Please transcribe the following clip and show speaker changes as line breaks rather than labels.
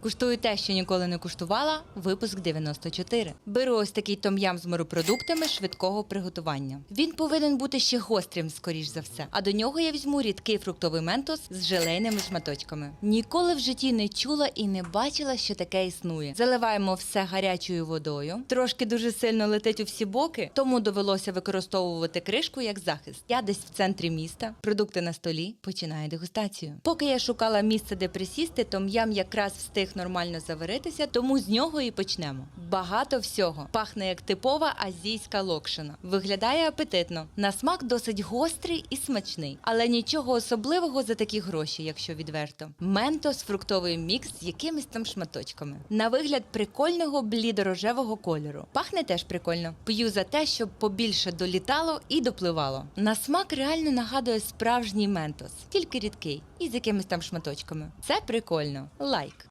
Куштую те, що ніколи не куштувала. Випуск 94. Беру ось такий том'ям з морепродуктами швидкого приготування. Він повинен бути ще гострим, скоріш за все. А до нього я візьму рідкий фруктовий ментос з желейними шматочками. Ніколи в житті не чула і не бачила, що таке існує. Заливаємо все гарячою водою. Трошки дуже сильно летить у всі боки, тому довелося використовувати кришку як захист. Я десь в центрі міста, продукти на столі, починаю дегустацію. Поки я шукала місце, де присісти, том'ям якраз встиг нормально заваритися, тому з нього і почнемо. Багато всього пахне як типова азійська локшина. Виглядає апетитно. На смак досить гострий і смачний, але нічого особливого за такі гроші, якщо відверто. Ментос фруктовий мікс з якимись там шматочками. На вигляд прикольного блідорожевого кольору. Пахне теж прикольно. П'ю за те, щоб побільше долітало і допливало. На смак реально нагадує справжній ментос, тільки рідкий і з якимись там шматочками. Це прикольно. Лайк.